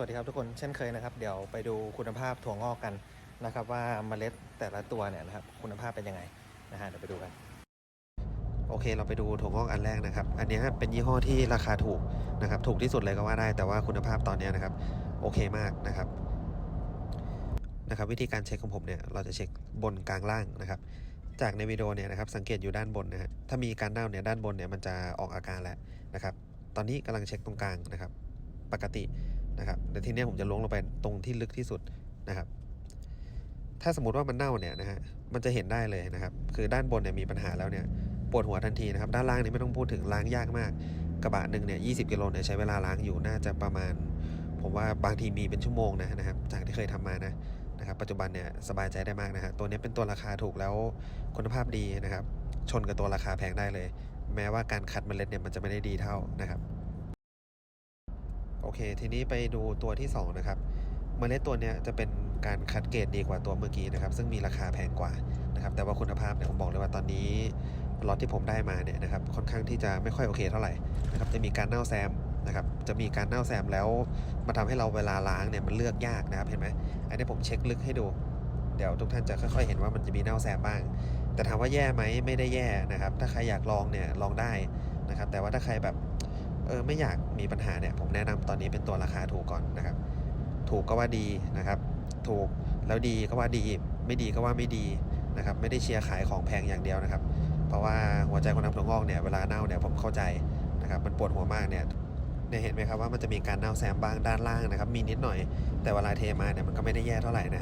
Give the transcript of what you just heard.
สวัสดีครับทุกคนเช่นเคยนะครับ เดี๋ยวไปดูคุณภาพถั่วงอกกันนะครับ ว่าเมล็ดแต่ละตัวเนี่ยนะครับคุณภาพเป็นยังไงนะฮะเดี๋ยวไปดูกัน โอเค เราไปดูถั่วงอกอันแรกนะครับ อันนี้เป็นยี่ห้อที่ราคาถูกนะครับ ถูกที่สุดเลยก็ว่าได้แต่ว่าคุณภาพตอนนี้นะครับ โอเคมากนะครับนะครับ วิธีการเช็คของผมเนี่ยเราจะเช็คบนกลางล่างนะครับ จากในวิดีโอเนี่ยนะครับสังเกตอยู่ด้านบนนะฮะถ้ามีการเน่าเนี่ยด้านบนเนี่ยมันจะออกอาการแล้วนะครับ ตอนนี้กำลังเช็คตรงกลางนะครับ ปกติ นะครับเดี๋ยวทีนี้ผมจะล้วงลงไปตรงที่ลึกที่สุดนะครับ ถ้าสมมติว่ามันเน่าเนี่ยนะฮะมันจะเห็นได้เลยนะครับ คือด้านบนเนี่ยมีปัญหาแล้วเนี่ยปวดหัวทันทีนะครับ ด้านล่างนี่ไม่ต้องพูดถึงล้างยากมาก กระบะหนึ่งเนี่ยยีกิโลเนี่ยใช้เวลาล้างอยู่น่าจะประมาณ ผมว่าบางทีมีเป็นชั่วโมงนะนะครับ จากที่เคยทำมานะนะครับ ปัจจุบันเนี่ยสบายใจได้มากนะฮะตัวนี้เป็นตัวราคาถูกแล้วคุณภาพดีนะครับ ชนกับตัวราคาแพงได้เลย แม้ว่าการคัดเมล็ดเนี่ยมันจะไม่ได้ดีเท่านะครับ อเค ทีนี้ไปดูตัวที่ 2 นะครับเมล็ดตัวเนี้ยจะเป็นการคัดเกรดดีกว่าตัวเมื่อกี้นะครับ ซึ่งมีราคาแพงกว่านะครับ แต่ว่าคุณภาพเนี่ยผมบอกเลยว่าตอนนี้ล็อตที่ผมได้มาเนี่ยนะครับค่อนข้างที่จะไม่ค่อยโอเคเท่าไหร่นะครับจะมีการเน่าแซมนะครับจะมีการเน่าแซมแล้วมาทำให้เราเวลาล้างเนี่ยมันเลือกยากนะครับเห็นไหมอันนี้ผมเช็คลึกให้ดู เดี๋ยวทุกท่านจะค่อยๆเห็นว่ามันจะมีเน่าแซมบ้าง แต่ถามว่าแย่ไหมไม่ได้แย่นะครับ ถ้าใครอยากลองเนี่ยลองได้นะครับ แต่ว่าถ้าใครแบบ เออไม่อยากมีปัญหาเนี่ยผมแนะนำตอนนี้เป็นตัวราคาถูกก่อนนะครับ ถูกก็ว่าดีนะครับ ถูกแล้วดีก็ว่าดี ไม่ดีก็ว่าไม่ดีนะครับ ไม่ได้เชียร์ขายของแพงอย่างเดียวนะครับ เพราะว่าหัวใจคนทำถั่วงอกเนี่ยเวลาเน่าเนี่ยผมเข้าใจนะครับมันปวดหัวมากเนี่ยเนี่ยเห็นไหมครับว่ามันจะมีการเน่าแซมบ้างด้านล่างนะครับ มีนิดหน่อย แต่เวลาเทมาเนี่ยมันก็ไม่ได้แย่เท่าไหร่นะฮะ